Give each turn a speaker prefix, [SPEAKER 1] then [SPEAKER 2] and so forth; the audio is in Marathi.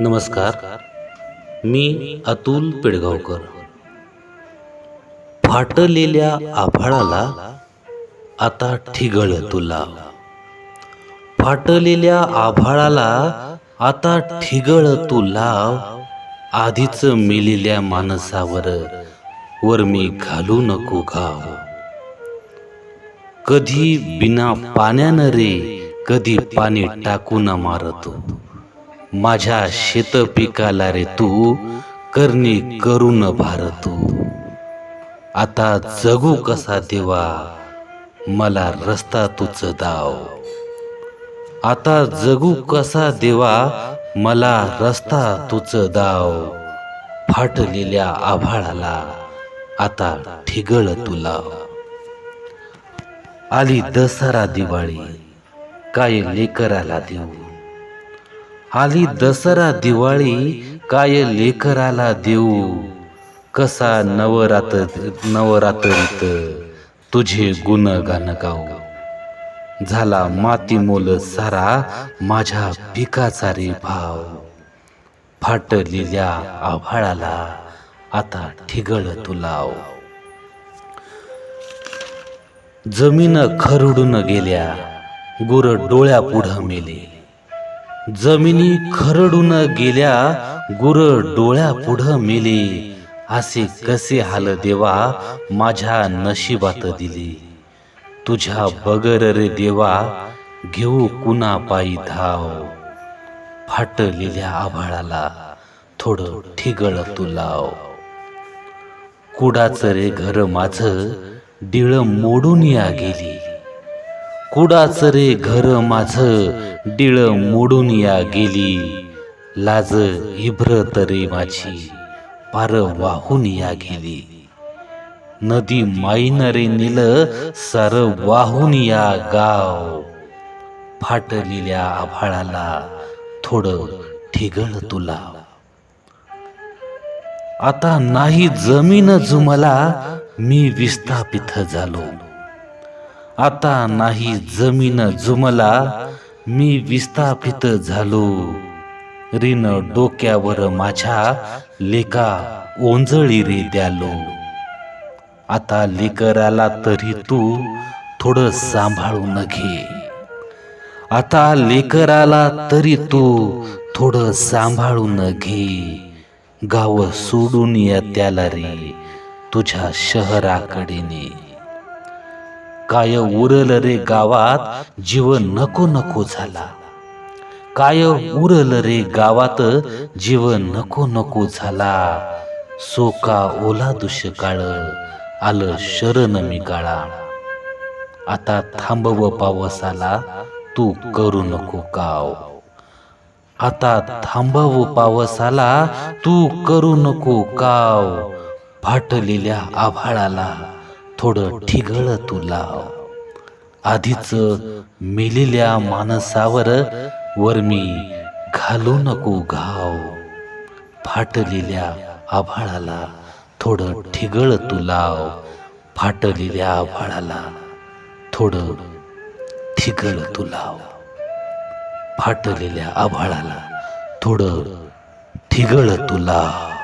[SPEAKER 1] नमस्कार. मी अतुल पेडगावकर फाटलेल्या आभाळाला आता ठिगळ तुला. फाटलेल्या आभाळाला आता ठिगळ तू लाव आधीच मेलेल्या माणसावर वर मी घालू नको घाव कधी बिना पाण्यानं रे कधी पाणी टाकून मारतो. माझ्या शेत पिकाला रे तू करणी करून भारतो आता जगू कसा देवा मला रस्ता तुझ दाव. आता जगू कसा देवा मला रस्ता तुच दाव. फाटलेल्या आभाळाला आता ठिगळ तुला आली दसरा दिवाळी काय लेकराला देऊ. आली दसरा दिवाळी काय लेकराला देऊ? कसा नवरात नवरात्रीत तुझे गुण गाणं गाऊ झाला माती मोल सारा माझ्या पिकाचा रे भाव. फाटलेल्या आभाळाला आता ठिगळ तुलाव. जमीन खरडून गेल्या गुर डोळ्या पुढं मेले. जमिनी खरडून गेल्या गुर डोळ्या पुढं मेले. असे कसे हाल देवा माझ्या नशिबात दिले. तुझ्या बगर रे देवा घेऊ कुणा पायी धाव. फाटलेल्या आभाळाला थोडं ठिगळ तू लाव. कुडाच रे घर माझ डिळ मोडून या गेली. कुडाच रे घर माझ डिळ मोडून या गेली. लाज इब्रत रे माझी पार वाहून या गेली. नदी माईन रे निल सर वाहून या गाव. फाटलेल्या आभाळाला थोडं ठिगळ तुला. आता नाही जमीन जुमला मी विस्थापित झालो. आता नाही जमीन जुमला मी विस्थापित झालो. रिन डोक्यावर माझ्या लेका ओंजळी रे द्यालो. आता लेकराला तरी तू थोडं सांभाळून घे आता लेकराला तरी तू थोडं सांभाळून घे गाव सोडून या त्याला रे तुझ्या शहराकडे ने. काय उरल रे गावात? जीव नको नको झाला. काय उरल रे गावात? जीव नको नको झाला. सोका ओला दुष्काळ आलं शरण मी काळा आता थांबव पावसाला तू करू नको काव. आता थांबव पावसाला तू करू नको काव. फाटलेल्या आभाळाला थोडं ठिगळ तू लाव. आधीच मेलेल्या माणसावर वर मी घालू नको घाव. फाटलेल्या आभाळाला थोडं ठिगळ तू लाव. फाटलेल्या आभाळाला थोडं ठिगळ तू लाव. फाटलेल्या आभाळाला थोडं ठिगळ तू लाव.